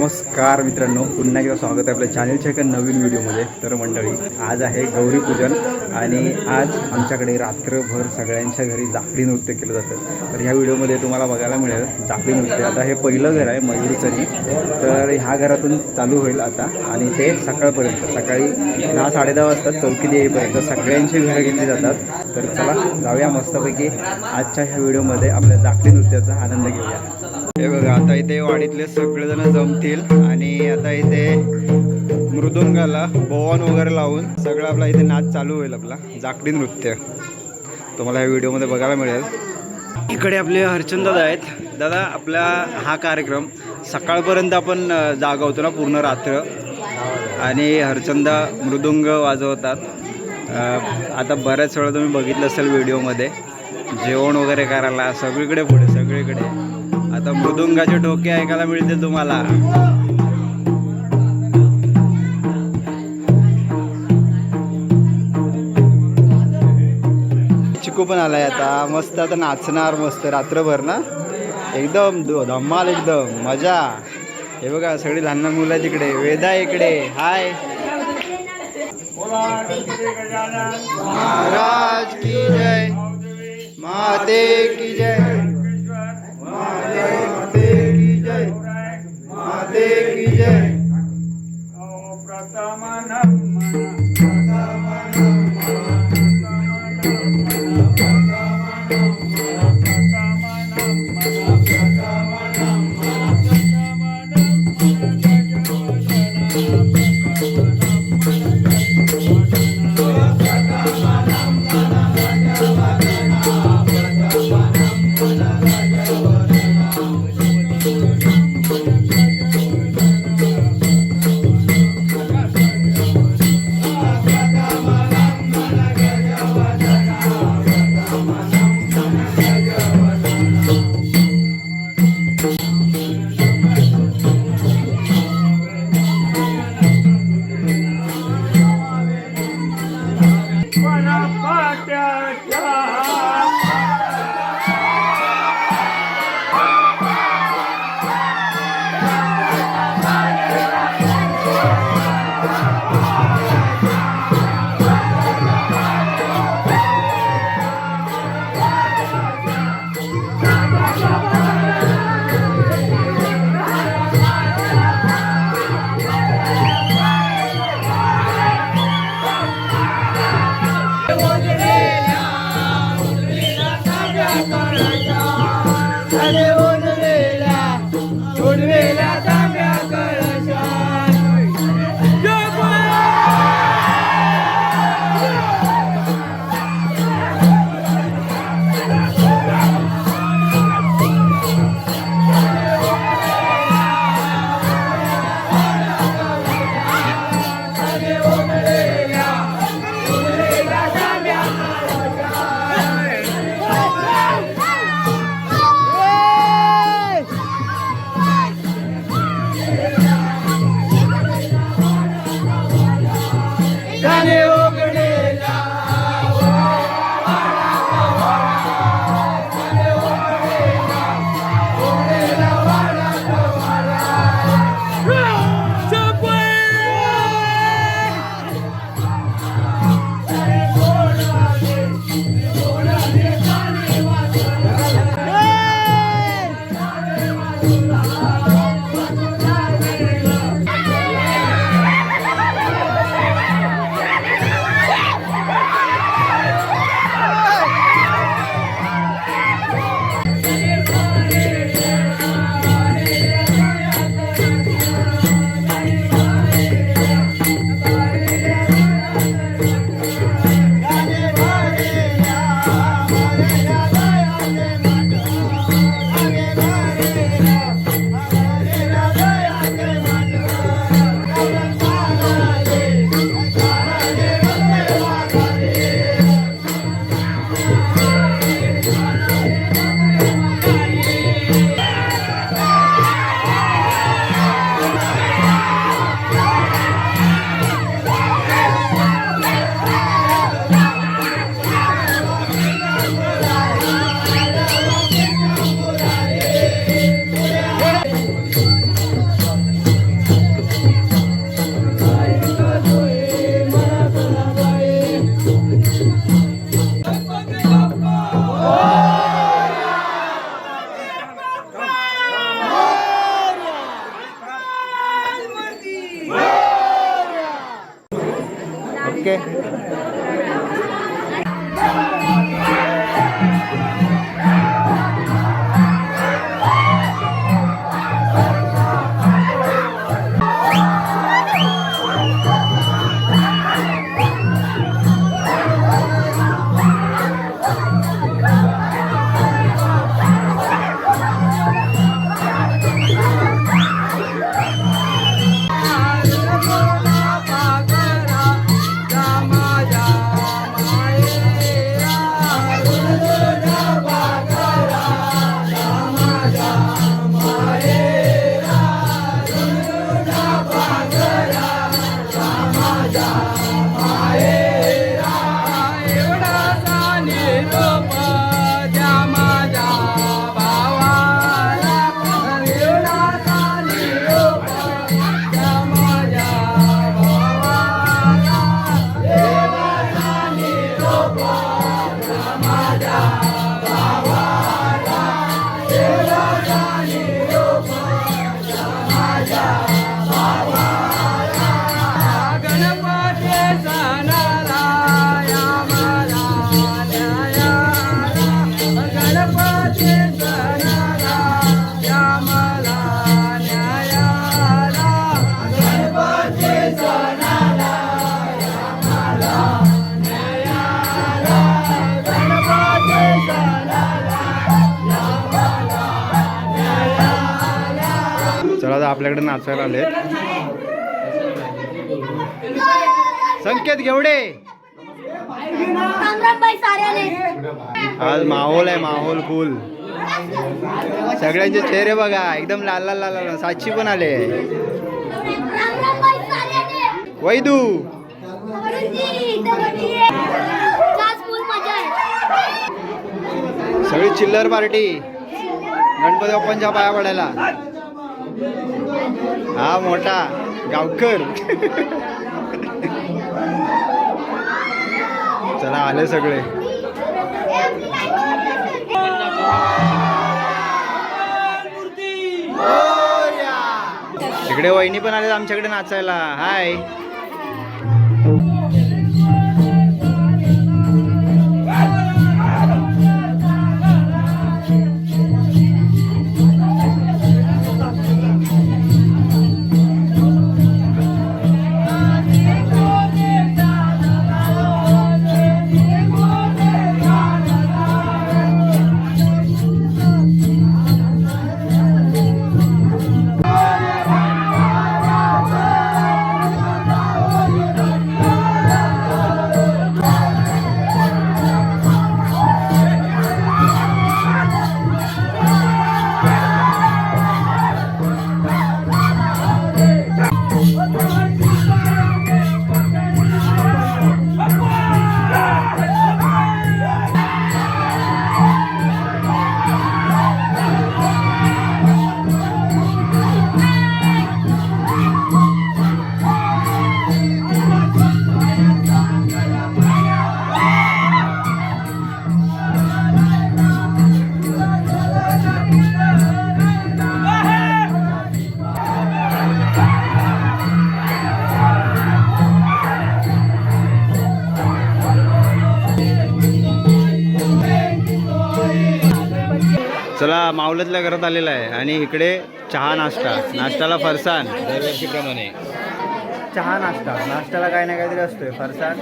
नमस्कार मित्रांनो पुन्हा एकदा स्वागत आहे आपल्या चॅनलच्या एका नवीन व्हिडिओमध्ये तर मंडळी आज आहे गौरीपूजन आणि आज आमच्याकडे रात्रभर सगळ्यांच्या घरी जाकडी नृत्य केलं जातं. तर ह्या व्हिडिओमध्ये तुम्हाला बघायला मिळेल जाकडी नृत्य. आता हे पहिलं घर आहे मयूरचरी. तर ह्या घरातून चालू होईल आता आणि ते सकाळपर्यंत. सकाळी दहा साडेदहा वाजता चौकीत येईपर्यंत सगळ्यांची घरं घेतली जातात. तर चला जाऊया मस्तपैकी आजच्या ह्या व्हिडिओमध्ये आपल्या जाकडी नृत्याचा आनंद घेऊया. हे बघा आता इथे वाडीतले सगळेजण जमतील आणि आता इथे मृदुंगाला बोवन वगैरे लावून सगळं आपला इथे नाच चालू होईल आपला जाकडी नृत्य. तुम्हाला या व्हिडिओमध्ये बघायला मिळेल. इकडे आपले हरचंद दादा आहेत. दादा आपला हा कार्यक्रम सकाळपर्यंत आपण जागवतो ना पूर्ण रात्र. आणि हरचंदा मृदुंग वाजवतात. आता बऱ्याच वेळा तुम्ही बघितलं असेल व्हिडिओमध्ये. जेवण वगैरे करायला सगळीकडे पुढे सगळीकडे. आता मृदुंगाचे ठोके ऐकायला मिळतील तुम्हाला. चिकू पण आलाय आता. मस्त आता नाचणार मस्त रात्रभर ना? एकदम ध- धम्माल एकदम. मजा. हे बघा सगळी लहान लहान मुलं तिकडे. इकडे वेदा इकडे. हाय. महाराज की जय. माते की जय. माते ओके. आपल्याकडे नाचायला आले संकेत घेवडे. आज माहोल आहे माहोल फुल सगळ्यांचे चेहरे बघा एकदम लाल लाल लाल लाल. साक्षी पण आले. वैदू. सगळी चिल्लर पार्टी. गणपती बाप्पांच्या पाया पडायला. हा मोठा गावकर. चला आले सगळे. इकडे वहिनी पण आले आमच्याकडे नाचायला. हाय मावलतल्या घरात आलेला आहे. आणि इकडे चहा नाश्ता. नाश्त्याला फरसाण दरवर्षीप्रमाणे. चहा नाश्ता. नाश्त्याला काही ना काहीतरी असतोय. फरसाण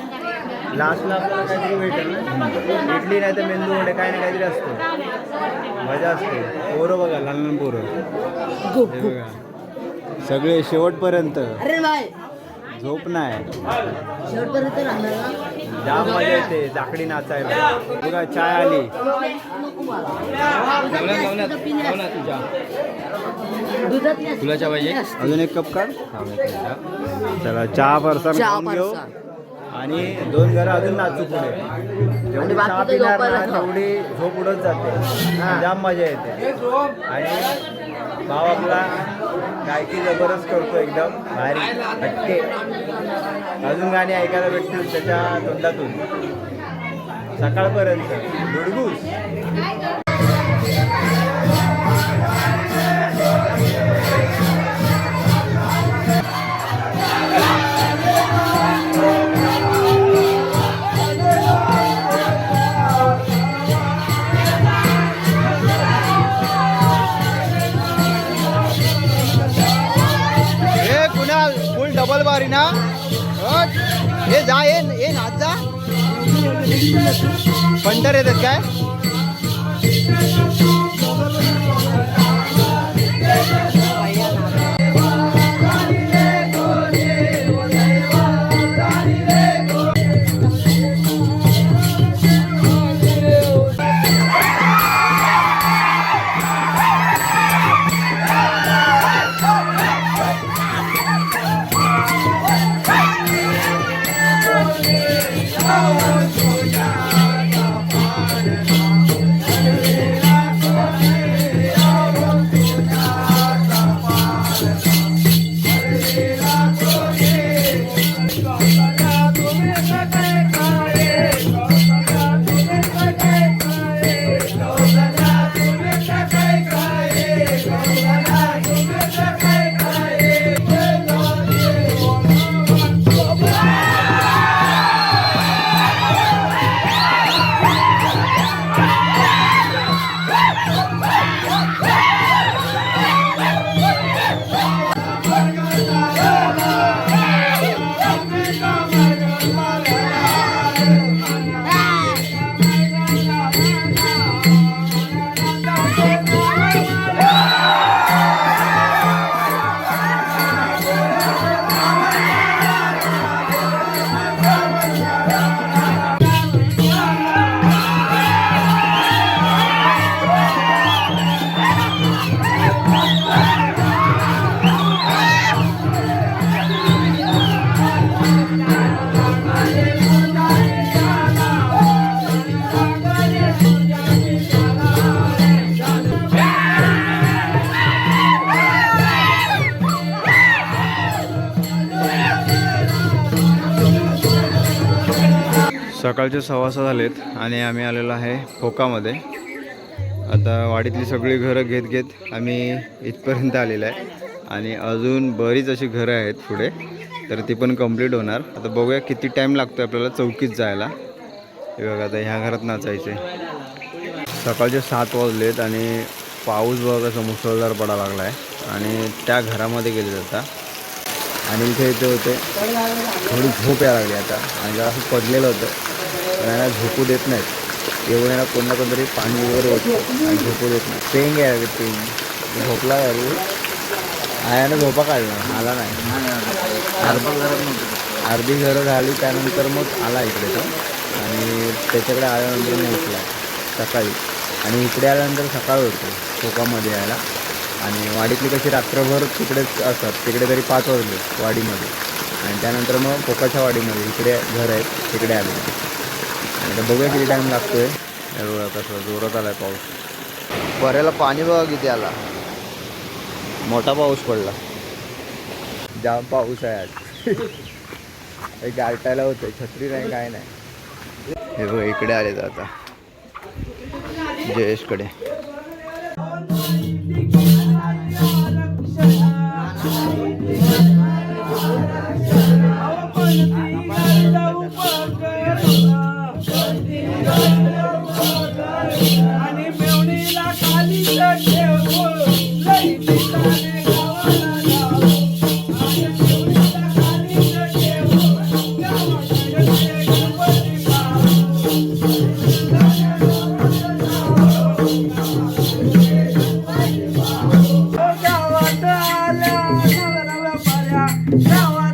लास्टला आपल्याला काहीतरी भेटेल ना? इडली नाही तर मेंदू वडे काही ना काहीतरी असतो मजा असते. पोरं बघा लहान लहान पोरं हे बघा. सगळे शेवटपर्यंत. झोप नाही. शेवटपर्यंत राहणार ना? जाम मजा येते जाकडी नाचायला. बघा चाय आली. दुधात फुलाच्या पाहिजे अजून एक कप काढ. चला चहा फरसाण चहा खाऊन घेऊ. आणि दोन घरं अजून नाचू पुढे. जेवढी चहा पिणार ना. तेवढी झोप उडत जाते. जाम मजा येते. आणि भाव आपला गायकी जबरदस्त करतो एकदम. भारी. हटके. अजून गाणी ऐकायला भेटतील त्याच्या तोंडातून. सकाळपर्यंत. धुडगूस डबल बारी ना? हे जा ये ये नाच जा. पंढर येतात काय? सकाळचे सव्वा झालेत आणि आम्ही आलेलो आहे फोकामध्ये. आता वाडीतली सगळी घरं घेत घेत आम्ही इथपर्यंत आलेलो आहे. आणि अजून बरीच अशी घरं आहेत पुढे. तर ती पण कंप्लीट होणार. आता बघूया किती टाईम लागतो आपल्याला चौकीत जायला. हे बघा आता ह्या घरात नाचायचे सकाळचे सात वाजलेत आणि पाऊस बघा कसं मुसळधार पडा लागला आहे आणि त्या घरामध्ये गेले आता. आणि इथे इथे होते. थोडी झोप यायला लागली आता. आणि जरा असं पडलेलं होतं. पण यांना झोपू देत नाहीत. एवढ्याला यांना कोण ना कोणतरी पाणी वगैरे होतं आणि झोपू देत नाही पेंग आहे पेंग. झोपला अरे. आयानं झोपा काढला. आला नाही. अर्धी अर्धी घरं झाली त्यानंतर मग आला इकडे तो. आणि त्याच्याकडे आल्यानंतर मी उठला सकाळी. आणि इकडे आल्यानंतर सकाळ होतो कोकामध्ये यायला. आणि वाडीतली कशी रात्रभर तिकडेच असतात तिकडे तरी पाच वाजले वाडीमध्ये. आणि त्यानंतर मग कोकाच्या वाडीमध्ये इकडे घर आहेत तिकडे आले. आता बघूया किती टाईम लागतोय. हे बघा कसं जोरात आलाय पाऊस. बऱ्याला पाणी बघा किती आला. मोठा पाऊस पडला. जाम पाऊस आहे आज. गारटायला होतं छत्री नाही काय नाही. हे बघ इकडे आले आता. जयेशकडे. Shower.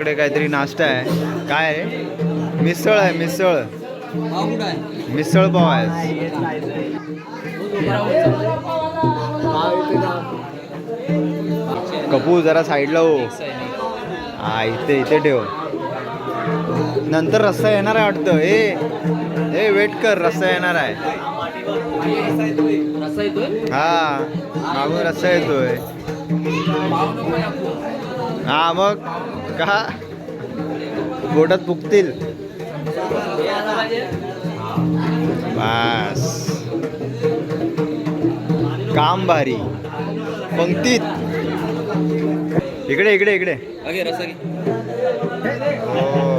तुझ्याकडे काहीतरी नाश्ता आहे. काय आहे? मिसळ आहे मिसळ. मिसळ पाव आहे. कपू जरा साईडला हो. हा इथे इथे ठेव. नंतर रस्ता येणार आहे वाटतं. ए ए वेट कर रस्ता येणार आहे. हा मागून रस्ता येतोय. हा मग? का? पोटात फुकतील बस. काम भारी. पंक्तीत. इकडे इकडे इकडे. हो.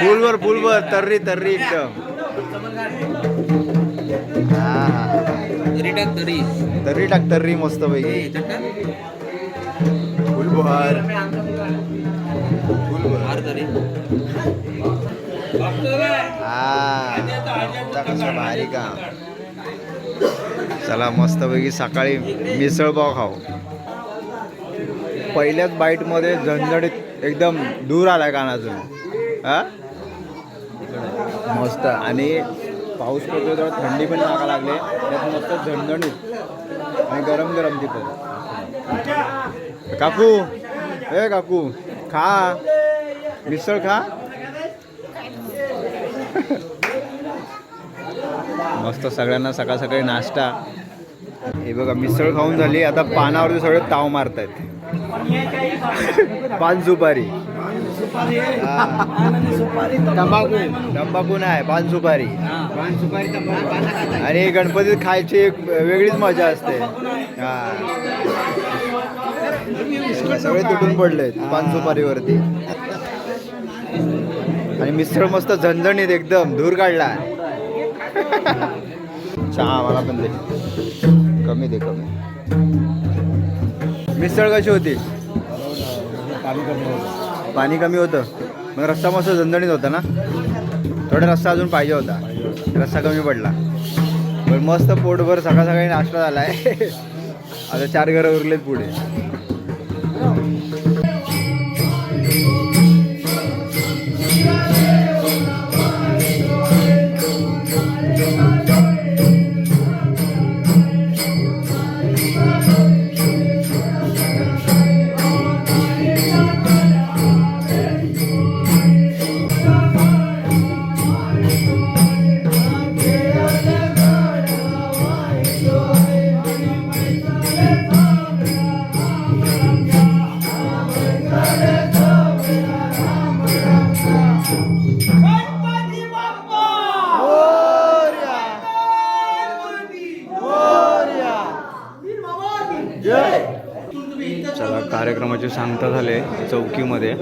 फुलवर फुलवर तर्री तर्री एकदम. तर्री टाक तर्री. मस्त पैकी फुलबहार हा. कसं भारी का चला मस्त पैकी सकाळी मिसळ पाव खाऊ. पहिल्याच बाईटमध्ये झणझणीत एकदम दूर आलाय कानातून. हा? मस्त. आणि पाऊस पडतो तेव्हा थंडी पण लागा लागले. त्यात मस्त झणझणीत आणि गरम गरम तिथं काकू ए काकू खा. मिसळ खा. मस्त सगळ्यांना सकाळ सकाळी नाश्ता. हे बघा मिसळ खाऊन झाली. आता पानावरती सगळे ताव मारतायत. पान सुपारी. तंबाखू तंबाखू नाही पान सुपारी. आणि गणपतीत खायची एक वेगळीच मजा असते. हा. सगळे तुटून पडलेत पान सुपारीवरती. आणि मिसळ मस्त झणझणीत एकदम धूर काढला चहा मला पण दे. कमी दे कमी. मिसळ कशी होती? पाणी कमी होतं. मग रस्ता मस्त झणझणीत होता ना? थोडा रस्ता अजून पाहिजे होता. रस्ता कमी पडला. पण मस्त पोटभर सकाळ सकाळी नाश्ता झाला आहे आता चार घरं उरलेत पुढे. चला सांगता झाले चौकीमध्ये.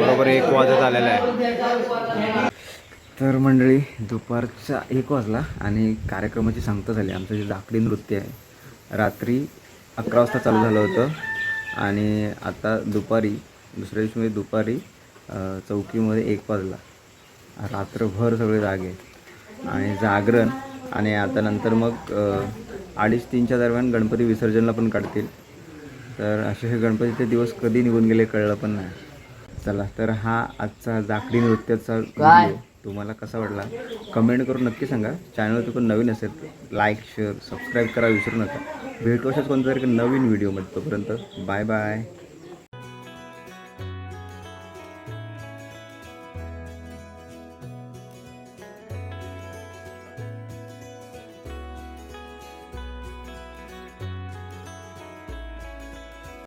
बरोबर एक वाजत आलेला आहे. तर मंडळी दुपारचा एक वाजला आणि कार्यक्रमाची सांगता झाली. आमचं जे दाखडी नृत्य आहे रात्री अकरा वाजता चालू झालं होतं. आणि आता दुपारी दुसऱ्या दिवशी म्हणजे दुपारी चौकीमध्ये एक वाजला. रात्रभर सगळे जागे आणि जागरण आणि आता नंतर मग अडीच तीनच्या दरम्यान गणपती विसर्जनला पण काढतील. तर असे हे गणपतीचे दिवस कधी निघून गेले कळलं पण नाही. चला तर हा आजचा जाकडी नृत्याचा व्हिडिओ तुम्हाला कसा वाटला? कमेंट करून नक्की सांगा. चॅनल कोण नवीन असेल लाईक शेअर सबस्क्राईब करा विसरू नका. भेटू अशाच कोणत्या तरी नवीन व्हिडिओमध्ये तोपर्यंत बाय बाय